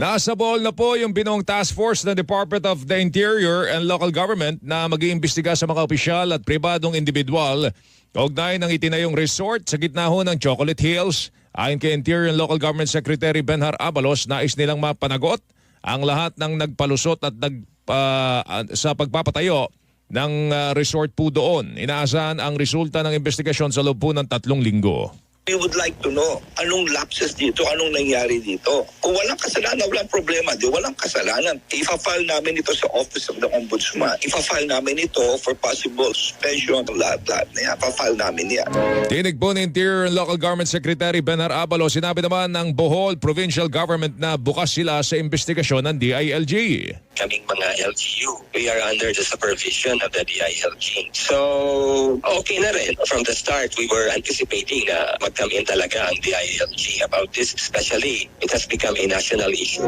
Nasa ball na po yung binong task force ng Department of the Interior and Local Government na mag-iimbestiga sa mga opisyal at pribadong individual kaugnay ng itinayong resort sa gitna ho ng Chocolate Hills. Ayon kay Interior and Local Government Secretary Benhar Abalos, nais nilang mapanagot ang lahat ng nagpalusot at nag, ah, sa pagpapatayo ng ah, resort po doon. Inaasahan ang resulta ng investigasyon sa loob po ng tatlong linggo. We would like to know anong lapses dito, anong nangyari dito. Kung walang kasalanan, walang problema. Di walang kasalanan. Ifa-file namin ito sa Office of the Ombudsman. Ifa-file namin ito for possible suspension. Lahat-lahat na yan. Pa-file namin yan. Tinig po ni Interior and Local Government Secretary Benar Abalo, sinabi naman ng Bohol Provincial Government na bukas sila sa investigasyon ng DILG. Kaming mga LGU. We are under the supervision of the DILG. So, okay na rin. From the start, we were anticipating na mag-come in talaga ang DILG about this. Especially, it has become a national issue.